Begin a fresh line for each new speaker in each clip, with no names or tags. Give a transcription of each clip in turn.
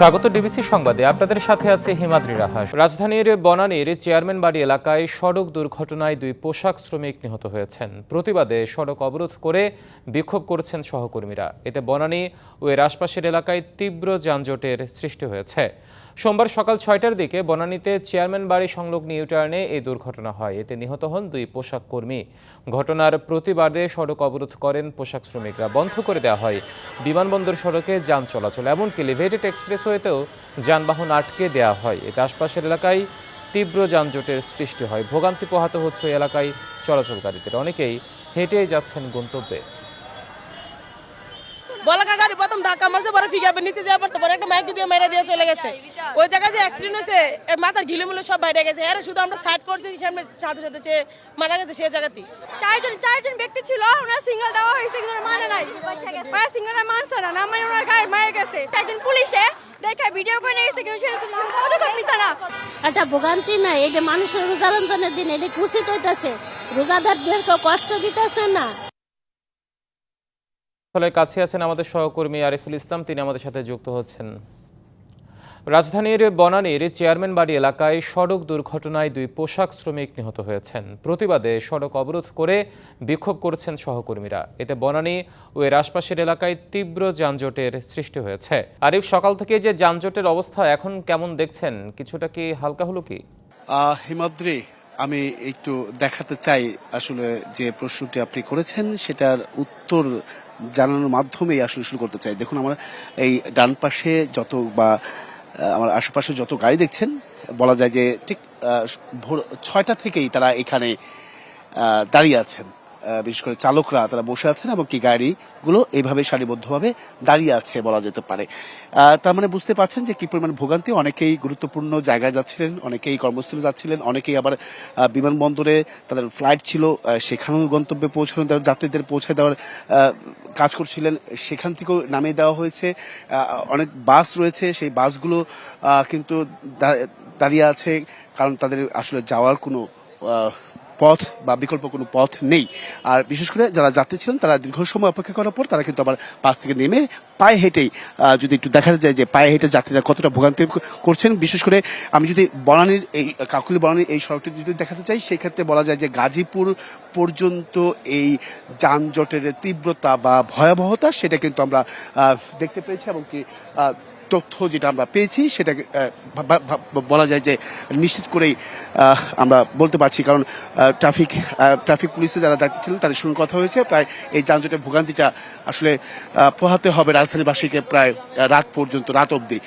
স্বাগত ডিবিসি সংবাদে। আপনাদের সাথে আছে হিমাদ্রি রাহাস। রাজধানীর বনানীর চেয়ারম্যান বাড়ি এলাকায় সড়ক দুর্ঘটনায় দুই পোশাক শ্রমিক নিহত হয়েছেন। প্রতিবাদে সড়ক অবরোধ করে বিক্ষোভ করছেন সহকর্মীরা। এতে বনানী ও এর আশপাশের এলাকায় তীব্র যানজটের সৃষ্টি হয়েছে। সোমবার সকাল ছয়টার দিকে বনানীতে চেয়ারম্যান বাড়ি সংলগ্ন ইউটার্নে এই দুর্ঘটনা হয়। এতে নিহত হন দুই পোশাক কর্মী। ঘটনার প্রতিবাদে সড়ক অবরোধ করেন পোশাক শ্রমিকরা। বন্ধ করে দেওয়া হয়। বিমানবন্দর সড়কে যান চলাচল। এমনকি লিভেটেড এক্সপ্রেসওয়েতেও যানবাহন আটকে দেওয়া হয়। এতে আশপাশের এলাকায় তীব্র যানজটের সৃষ্টি হয়। ভোগান্তি পোহাতে হচ্ছে এলাকায় চলাচলকারীদের। অনেকেই হেঁটেই যাচ্ছেন গন্তব্যে।
বলাকা গাড়ি প্রথম ধাক্কা মারছে পরে ফিগাবে নিচে যাওয়ার পর পরে একটা মাইক দিয়ে মেরে দিয়ে চলে গেছে। ওই জায়গায় যে অ্যাক্সিডেন্ট হয়েছে মাথার ঘিলে সব বাইরে গেছে। এর শুধু আমরা সাইড করছি সামনে সাথে সাথে সে মারা গেছে সেই জায়গাতেই।
চারজন চারজন ব্যক্তি ছিল ওনার সিঙ্গেল দেওয়া হয়েছে কিন্তু মানে নাই। ওরা সিঙ্গেল মানছে না না মানে ওনার গায়ে মারা গেছে। একজন পুলিশে দেখে ভিডিও করে নিয়ে গেছে কিন্তু সে কোনো নিছে না।
একটা ভোগান্তি নাই এটা মানুষের রোজা রমজানের দিন এটা কুচিত হইতেছে রোজাদারদেরকে কষ্ট দিতেছে না।
ফলে কাছে আছেন আমাদের সহকর্মী আরিফুল ইসলাম, তিনি আমাদের সাথে যুক্ত হচ্ছেন। রাজধানীর বনানীর চেয়ারম্যান বাড়ি এলাকায় সড়ক দুর্ঘটনায় দুই পোশাক শ্রমিক নিহত হয়েছেন। প্রতিবাদে সড়ক অবরোধ করে বিক্ষোভ করেছেন সহকর্মীরা। এতে বনানী ও এর আশপাশের এলাকায় তীব্র যানজটের সৃষ্টি হয়েছে। আরিফ, সকাল থেকে যে যানজটের অবস্থা এখন কেমন দেখছেন? কিছুটা কি হালকা হলো কি?
হিমাদ্রি, আমি একটু দেখাতে চাই আসলে যে প্রশ্নটি আপনি করেছেন, সেটার উত্তর জানানোর মাধ্যমেই আসলে শুরু করতে চাই। দেখুন, আমার এই ডান পাশে যত বা আমার আশেপাশে যত গাড়ি দেখছেন, বলা যায় যে ঠিক ভোর ছয়টা থেকেই তারা এখানে দাঁড়িয়ে আছেন। বিশেষ করে চালকরা তারা বসে আছেন এবং কি গাড়িগুলো এইভাবে সারিবদ্ধভাবে দাঁড়িয়ে আছে বলা যেতে পারে। তার মানে বুঝতে পারছেন যে কি পরিমাণ ভোগান্তি, অনেকেই গুরুত্বপূর্ণ জায়গায় যাচ্ছিলেন, অনেকেই কর্মস্থলে যাচ্ছিলেন, অনেকেই আবার বিমানবন্দরে তাদের ফ্লাইট ছিল সেখানেও গন্তব্যে পৌঁছানো তার যাত্রীদের পৌঁছে দেওয়ার কাজ করছিলেন, সেখান থেকেও নামিয়ে দেওয়া হয়েছে। অনেক বাস রয়েছে, সেই বাসগুলো কিন্তু দাঁড়িয়ে আছে, কারণ তাদের আসলে যাওয়ার কোনো পথ বা বিকল্প কোনো পথ নেই। আর বিশেষ করে যারা যাত্রী ছিলেন, তারা দীর্ঘ সময় অপেক্ষা করার পর তারা কিন্তু আবার বাস থেকে নেমে পায়ে হেঁটেই যদি একটু দেখা যায় যে পায়ে হেঁটে যাত্রীরা কতটা ভোগান্তি করছেন, বিশেষ করে আমি যদি বনানীর এই, কাকুলি বনানীর এই সড়কটি যদি দেখাতে চাই সেক্ষেত্রে বলা যায় যে গাজীপুর পর্যন্ত এই যানজটের তীব্রতা বা ভয়াবহতা, সেটা কিন্তু আমরা দেখতে পেয়েছি এবং কি তথ্য যেটা আমরা পেয়েছি সেটা ভা- ভা- বলা যায় যে নিশ্চিত করেই আমরা বলতে পারছি। কারণ ট্রাফিক ট্রাফিক পুলিশে যারা দায়িত্ব ছিলেন, তাদের সঙ্গে কথা হয়েছে। প্রায় এই যানজটের ভোগান্তিটা আসলে পোহাতে হবে রাজধানীবাসীকে প্রায় রাত পর্যন্ত, রাত অবধি।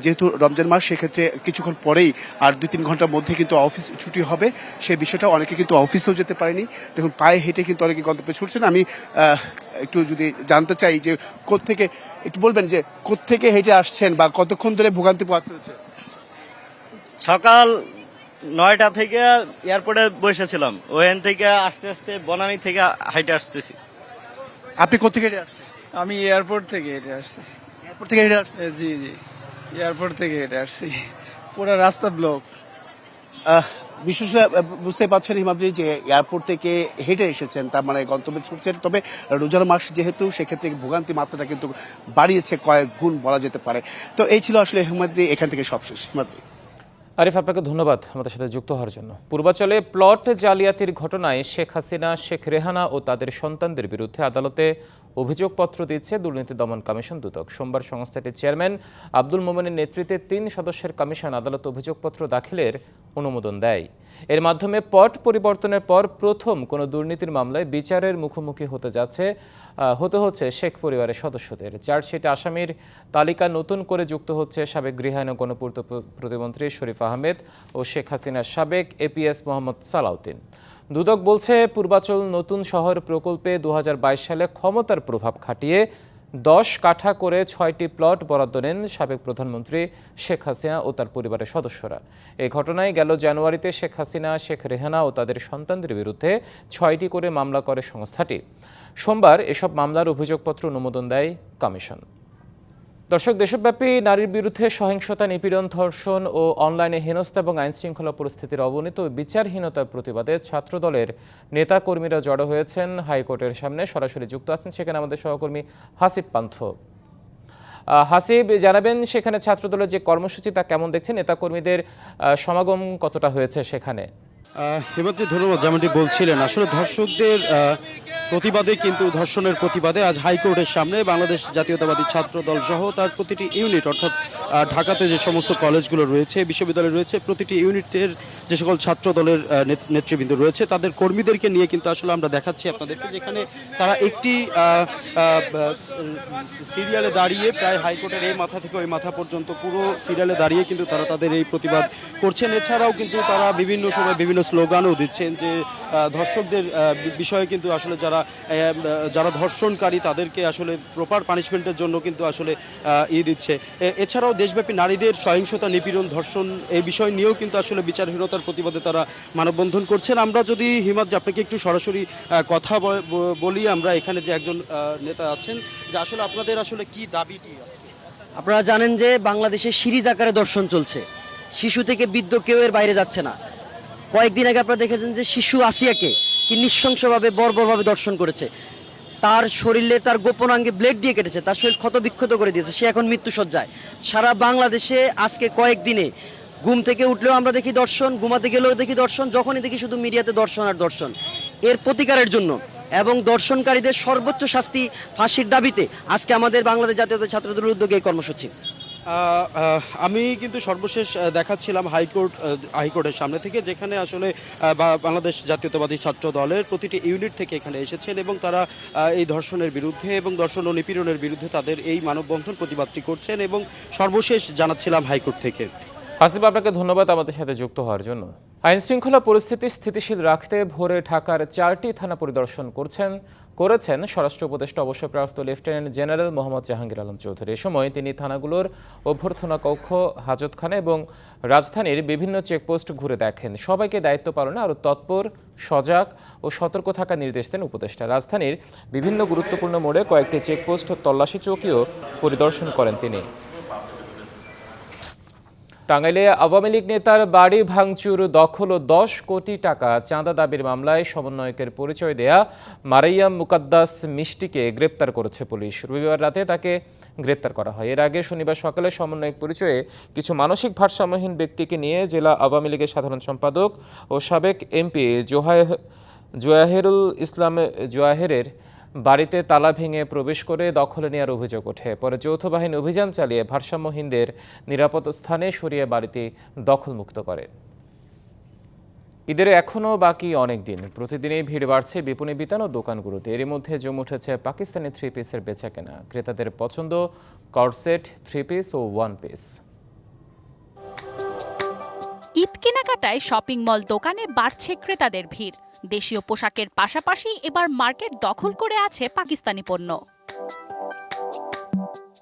যেহেতু রমজান মাস, সেক্ষেত্রে কিছুক্ষণ পরেই আর দুই তিন ঘণ্টার মধ্যে কিন্তু অফিস ছুটি হবে। সেই বিষয়টা অনেকে কিন্তু অফিসেও যেতে পারেনি। দেখুন, পায়ে হেঁটে কিন্তু অনেকে গন্তব্যে ছুটছেন। আমি একটু যদি জানতে চাই যে কোত্থেকে একটু বলবেন যে কোত্থেকে হেঁটে আসছেন বা কতক্ষণ ধরে ভোগান্তি পোহাতে হচ্ছে?
সকাল নয়টা থেকে এয়ারপোর্টে বসেছিলাম। ওখান থেকে আস্তে আস্তে বনানী থেকে হাইটে আসতেছি।
আপনি কোথেকে হেঁটে আসছেন?
আমি এয়ারপোর্ট থেকে হেঁটে আসছি।
এয়ারপোর্ট থেকে হেঁটে আসছেন?
এ, জি জি। এয়ারপোর্ট থেকে হেঁটে আসছি। পুরো রাস্তা ব্লক।
আহ, বিশেষ বুঝতে পারছেন হিমাদ্রি যে এয়ারপোর্ট থেকে হেঁটে এসেছেন, তার মানে গন্তব্যে ছুটছেন। তবে রোজার মাস যেহেতু, সেক্ষেত্রে ভোগান্তি মাত্রাটা কিন্তু বাড়িয়েছে, কয়েক গুণ বলা যেতে পারে। তো এই ছিল আসলে হিমাদ্রি, এখান থেকে সবশেষ। হিমাদ্রি।
আরিফ, আপনাকে ধন্যবাদ আমাদের সাথে যুক্ত হওয়ার জন্য। পূর্বাচলে প্লট জালিয়াতির ঘটনায় শেখ হাসিনা, শেখ রেহানা ও তাদের সন্তানদের বিরুদ্ধে আদালতে অভিযোগপত্র দিচ্ছে দুর্নীতি দমন কমিশন দুদক। সোমবার সংস্থাটির চেয়ারম্যান আব্দুল মোমেনের নেতৃত্বে তিন সদস্যের কমিশন আদালতে অভিযোগপত্র দাখিলের অনুমোদন দেয়। এর মাধ্যমে পট পরিবর্তনের পর প্রথম কোনো দুর্নীতির মামলায় বিচারের মুখোমুখি হতে যাচ্ছে হতে হচ্ছে শেখ পরিবারের সদস্যদের। চার্জশিটে আসামির তালিকা নতুন করে যুক্ত হচ্ছে সাবেক গৃহায়ন ও গণপূর্ত প্রতিমন্ত্রী শরীফ আহমেদ ও শেখ হাসিনার সাবেক এপিএস মোহাম্মদ সালাউদ্দিন। দুদক বলছে, পূর্বাচল নতুন শহর প্রকল্পে দু হাজার বাইশ সালে ক্ষমতার প্রভাব খাটিয়ে দশ কাঠা করে ছয়টি প্লট বরাদ্দ নেন সাবেক প্রধানমন্ত্রী শেখ হাসিনা ও তার পরিবারের সদস্যরা। এই ঘটনায় গেল জানুয়ারিতে শেখ হাসিনা, শেখ রেহানা ও তাদের সন্তানদের বিরুদ্ধে ছয়টি করে মামলা করে সংস্থাটি। সোমবার এসব মামলার অভিযোগপত্র অনুমোদন দেয় কমিশন। দর্শক, দেশব্যাপী নারীর বিরুদ্ধে সহিংসতা, নিপীড়ন, ধর্ষণ ও অনলাইনে হেনস্থা এবং আইনশৃঙ্খলা পরিস্থিতির অবনীত বিচারহীনতার প্রতিবাদে ছাত্রদলের নেতাকর্মীরা জড়ো হয়েছেন হাইকোর্টের সামনে। সরাসরি যুক্ত আছেন সেখানে আমাদের সহকর্মী হাসিব পান্থ। হাসিব, জানাবেন সেখানে ছাত্রদলের যে কর্মসূচি, তা কেমন দেখছেন? নেতাকর্মীদের সমাগম কতটা হয়েছে সেখানে?
হেমন্তী, ধন্যবাদ। যেমনটি বলছিলেন, আসলে ধর্ষকদের প্রতিবাদে কিন্তু ধর্ষণের প্রতিবাদে আজ হাইকোর্টের সামনে বাংলাদেশ জাতীয়তাবাদী ছাত্র দল সহ তার প্রতিটি ইউনিট, অর্থাৎ ঢাকাতে যে সমস্ত কলেজগুলো রয়েছে, বিশ্ববিদ্যালয় রয়েছে, প্রতিটি ইউনিটের যে সকল ছাত্র দলের নেত- নেতৃবৃন্দ রয়েছে, তাদের কর্মীদেরকে নিয়ে কিন্তু আসলে আমরা দেখাচ্ছি আপনাদেরকে, যেখানে তারা একটি সিরিয়ালে দাঁড়িয়ে প্রায় হাইকোর্টের এই মাথা থেকে ওই মাথা পর্যন্ত পুরো সিরিয়ালে দাঁড়িয়ে কিন্তু তারা তাদের এই প্রতিবাদ করছেন। এছাড়াও কিন্তু তারা বিভিন্ন সময় বিভিন্ন স্লোগানও দিচ্ছেন যে ধর্ষকদের বিষয়ে কিন্তু আসলে যারা আহ, যারা ধর্ষণকারী তাদেরকে আসলে প্রপার পানিশমেন্টের জন্য কিন্তু আসলে ই দিচ্ছে। এছাড়াও দেশব্যাপী নারীদের সহিংসতা নিপীড়ন ধর্ষণ এই বিষয় নিয়েও কিন্তু আসলে বিচারহীনতার প্রতিবাদে তারা মানববন্ধন করছেন। আমরা যদি হিমাদ আপনাকে একটু সরাসরি কথা ব- ব- বলি আমরা এখানে যে একজন নেতা আছেন যে আসলে আপনাদের আসলে কি দাবিটি
আপনারা জানেন যে বাংলাদেশে সিরিজ আকারে দর্শন চলছে। শিশু থেকে বৃদ্ধ কেউ এর বাইরে যাচ্ছে না। কয়েকদিন আগে আপনারা দেখেছেন যে শিশু আসিয়াকে কি নৃশংসভাবে, বর্বরভাবে দর্শন করেছে। তার শরীরে তার গোপনাঙ্গে ব্লেড দিয়ে কেটেছে, তার শরীর ক্ষত বিক্ষত করে দিয়েছে, সে এখন মৃত্যু সজ্জায় সারা বাংলাদেশে আজকে কয়েকদিনে ঘুম থেকে উঠলেও আমরা দেখি দর্শন, ঘুমাতে গেলেও দেখি দর্শন, যখনই দেখি শুধু মিডিয়াতে দর্শন আর দর্শন। এর প্রতিকারের জন্য এবং দর্শনকারীদের সর্বোচ্চ শাস্তি ফাঁসির দাবিতে আজকে আমাদের বাংলাদেশ জাতীয় ছাত্রদের উদ্যোগে এই কর্মসূচি।
আমি কিন্তু সর্বশেষ দেখাচ্ছিলাম হাইকোর্ট হাইকোর্টের সামনে থেকে, যেখানে আসলে বাংলাদেশ জাতীয়তাবাদী ছাত্র দলের প্রতিটি ইউনিট থেকে এখানে এসেছেন এবং তারা এই ধর্ষণের বিরুদ্ধে এবং ধর্ষণ ও নিপীড়নের বিরুদ্ধে তাদের এই মানববন্ধন প্রতিবাদটি করছেন এবং সর্বশেষ জানাচ্ছিলাম হাইকোর্ট থেকে।
আসিফ আপনাকে ধন্যবাদ আমাদের সাথে যুক্ত হওয়ার জন্য। আইন শৃঙ্খলা পরিস্থিতি স্থিতিশীল রাখতে ভোরে ঢাকার চারটি থানা পরিদর্শন করছেন, করেছেন স্বরাষ্ট্র উপদেষ্টা, অবসরপ্রাপ্ত লেফটেন্যান্ট জেনারেল মোহাম্মদ জাহাঙ্গীর আলম চৌধুরী। এ সময় তিনি থানাগুলোর অভ্যর্থনা কক্ষ হাজতখানা এবং রাজধানীর বিভিন্ন চেকপোস্ট ঘুরে দেখেন। সবাইকে দায়িত্ব পালনে আরও তৎপর, সজাগ ও সতর্ক থাকার নির্দেশ দেন উপদেষ্টা। রাজধানীর বিভিন্ন গুরুত্বপূর্ণ মোড়ে কয়েকটি চেকপোস্ট ও তল্লাশি চৌকিও পরিদর্শন করেন তিনি। টাঙ্গাইলে আওয়ামী লীগ নেতার বাড়ি ভাঙচুর, দখল ও দশ কোটি টাকা চাঁদা দাবির মামলায় সমন্বয়কের পরিচয় দেয়া মারাইয়াম মুকাদ্দাস মিষ্টিকে গ্রেপ্তার করেছে পুলিশ। রবিবার রাতে তাকে গ্রেপ্তার করা হয়। এর আগে শনিবার সকালে সমন্বয়ক পরিচয়ে কিছু মানসিক ভারসাম্যহীন ব্যক্তিকে নিয়ে জেলা আওয়ামী লীগের সাধারণ সম্পাদক ও সাবেক এমপি জোহায় জোয়াহেরুল ইসলাম জোয়াহেরের বাড়িতে তালা ভেঙে প্রবেশ করে দখলে নেওয়ার অভিযোগ ওঠে। পরে যৌথ বাহিনী অভিযান চালিয়ে ভারসাম্যহীনদের নিরাপদ স্থানে সরিয়ে বাড়িতে দখলমুক্ত করে। ঈদের এখনও বাকি অনেক দিন। প্রতিদিনই ভিড় বাড়ছে বিপণী বিতান ও দোকানগুলোতে। এরই মধ্যে জমে উঠেছে পাকিস্তানি থ্রি পিসের বেচাকেনা। ক্রেতাদের পছন্দ কর্ডসেট থ্রি পিস ও ওয়ান পিস।
ঈদ কেনাকাটায় শপিং মল দোকানে বাড়ছে ক্রেতাদের ভিড়। দেশীয় পোশাকের পাশাপাশি এবার মার্কেট দখল করে আছে পাকিস্তানি পণ্য।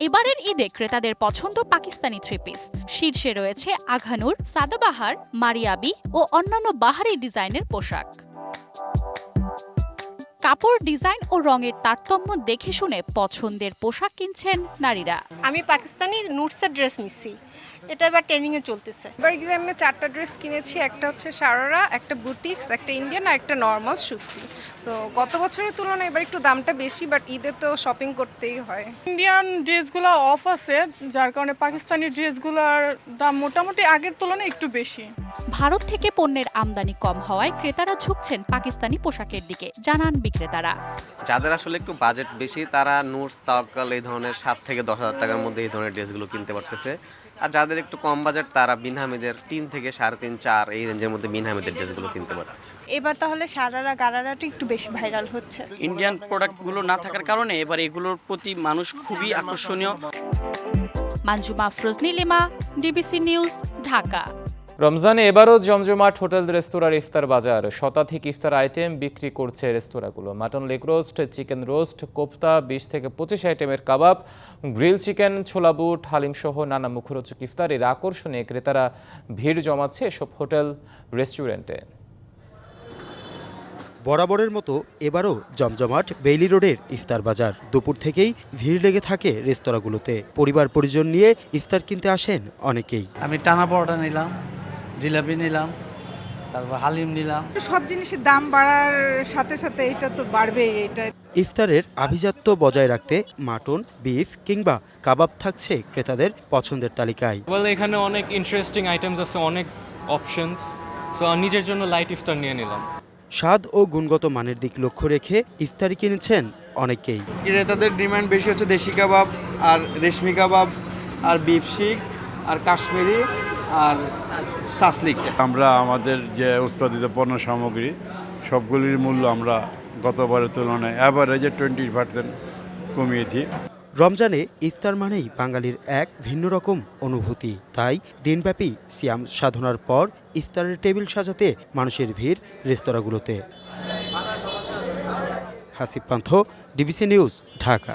এবারের ঈদে ক্রেতাদের পছন্দ পাকিস্তানি থ্রি পিস শীর্ষে রয়েছে আঘানুর, সাদাবাহার, মারিয়াবি ও অন্যান্য বাহারি ডিজাইনের পোশাক। কাপড় ডিজাইন ও রঙের তারতম্য দেখে শুনে পছন্দের পোশাক কিনছেন নারীরা।
আমি পাকিস্তানি নুটসের ড্রেস নিচ্ছি এটা এবার ট্রেনিং এ চলতেছে।
এবার কিন্তু আমি চারটা ড্রেস কিনেছি একটা হচ্ছে সারারা একটা বুটিক্স একটা ইন্ডিয়ান আর একটা নর্মাল সুতি। সো গত বছরের তুলনায় এবার একটু দামটা বেশি বাট ঈদে তো শপিং করতেই হয়।
ইন্ডিয়ান ড্রেসগুলো অফ আছে যার কারণে পাকিস্তানি ড্রেসগুলোর দাম মোটামুটি আগের তুলনায় একটু বেশি।
ভারত থেকে পণ্যের আমদানি কম হওয়ায় ক্রেতারা ঝুঁকছেন পাকিস্তানি পোশাকের দিকে। জানান বিক্রেতারা।
যাদের আসলে একটু বাজেট বেশি তারা নুটস তাওয়াক্কাল এই ধরনের সাত থেকে দশ হাজার টাকার মধ্যে এই ধরনের ড্রেসগুলো কিনতে পারতেছে। আর যাদের একটু কম বাজেট তারা বিনহামিদের তিন থেকে সাড়ে তিন চার এই রেঞ্জের মধ্যে বিনহামিদের ড্রেসগুলো কিনতে পারতেছে।
এবার তাহলে সারারা গারারাটা একটু বেশি ভাইরাল হচ্ছে।
ইন্ডিয়ান প্রোডাক্টগুলো না থাকার কারণে এবার এগুলোর প্রতি মানুষ খুবই আকর্ষণীয়।
মানজুমা ফ্রোজনি লিমা ডিবিসি নিউজ ঢাকা।
রমজানে এবারও জমজমাট হোটেল রেস্তোরাঁর ইফতার বাজার। শতাধিক ইফতার আইটেম বিক্রি করছে রেস্তোরাঁগুলো। Mutton leg roast chicken roast kofta বিশ থেকে পঁচিশ আইটেমের কাবাব গ্রিল চিকেন ছোলা বুট হালিম সহ নানা মুখরোচক ইফতারের আকর্ষণে ক্রেতারা ভিড় জমাচ্ছে এসব হোটেল রেস্টুরেন্টে।
বরাবরের মতো এবারও জমজমাট বেইলি রোডের ইফতার বাজার। দুপুর থেকেই ভিড় লেগে থাকে রেস্তোরাঁগুলোতে। পরিবার পরিজন নিয়ে ইফতার কিনতে আসেন অনেকেই।
আমি টানা পরোটা নিলাম। জিলাপি নিলাম তারপর হালিম নিলাম।
সব জিনিসের দাম বাড়ার সাথে সাথে এটা তো বাড়বেই এটা
ইফতারের আভিজাত্য বজায় রাখতে মাটন বিফ কিংবা কাবাব থাকছে ক্রেতাদের পছন্দের তালিকায়।
ওয়েল এখানে অনেক ইন্টারেস্টিং আইটেমস আছে অনেক অপশনস সো নিজের জন্য লাইট ইফতার নিয়ে নিলাম।
স্বাদ ও গুণগত মানের দিক লক্ষ্য রেখে ইফতারি কিনেছেন অনেকেই।
ক্রেতাদের ডিমান্ড বেশি হচ্ছে দেশি কাবাব আর রেশমি কাবাব আর বিফ শিক আর কাশ্মীরি। আর সাসলিক
আমরা আমাদের যে উৎপাদিত পণ্য সামগ্রী সবগুলির মূল্য আমরা গতবারের তুলনায় অ্যাভারেজে টোয়েন্টি পার্সেন্ট কমিয়েছি।
রমজানে ইফতার মানেই বাঙালির এক ভিন্ন রকম অনুভূতি। তাই দিনব্যাপী সিয়াম সাধনার পর ইফতারের টেবিল সাজাতে মানুষের ভিড় রেস্তোরাঁগুলোতে। Hasib Panth DBC news Dhaka.